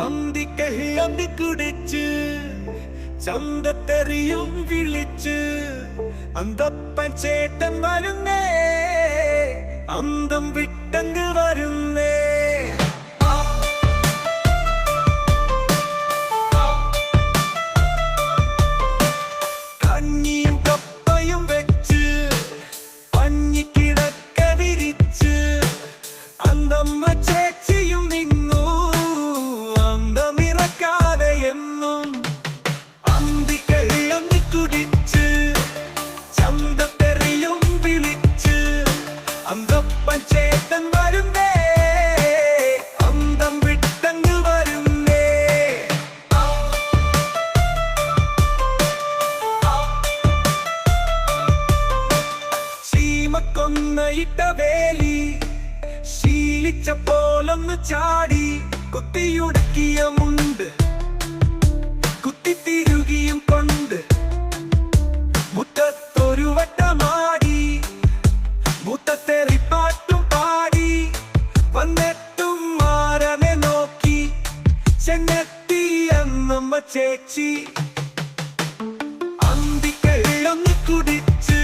അന്തിക്കഹി അന്തി കുടിച്ച് ചന്തത്തെറിയും വിളിച്ച് അന്തപ്പൻ ചേട്ടൻ വരുന്നേ അന്തം വിട്ടങ്ങ് വരുന്നേ. കഞ്ഞിയും കപ്പയും വെച്ച്. ചീമക്കൊന്നയിട്ട വേലി ശീലിച്ച പോലൊന്ന് ചാടി കുത്തിയുടക്കിയ മുണ്ട് കുത്തിത്തിരുകിയും കൊണ്ട് മുറ്റത്തൊരു വട്ടമാടി മുത്തത്തെറിപ്പാട്ടും പാടി വന്നെത്തും മാരനെ നോക്കി ചെന്നെത്തി എന്നമ്മ ചേച്ചി. അന്തിക്കഴിയൊന്ന് കുടിച്ച്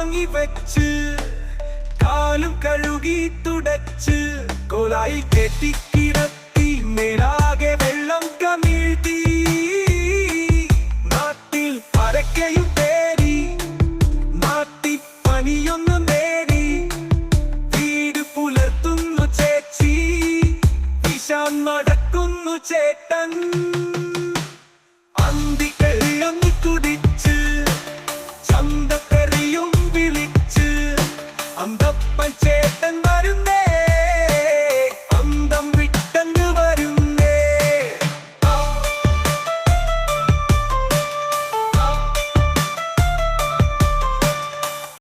വാങ്ങി വെച്ച് കാലും കഴുകി തുടച്ച് കോലായി കെട്ടിക്കിടത്തി മേലാകെ വെള്ളം കമീഴ്ത്തി. നാട്ടിൽ പരക്കയും തേടി നാട്ടി പണിയൊന്നു നേടി. വീട് പുലർത്തുന്നു ചേച്ചി വിശാൻ നടക്കുന്നു ചേട്ടൻ. മുത്തപ്പൻ ചേട്ടൻ വരുന്നേ.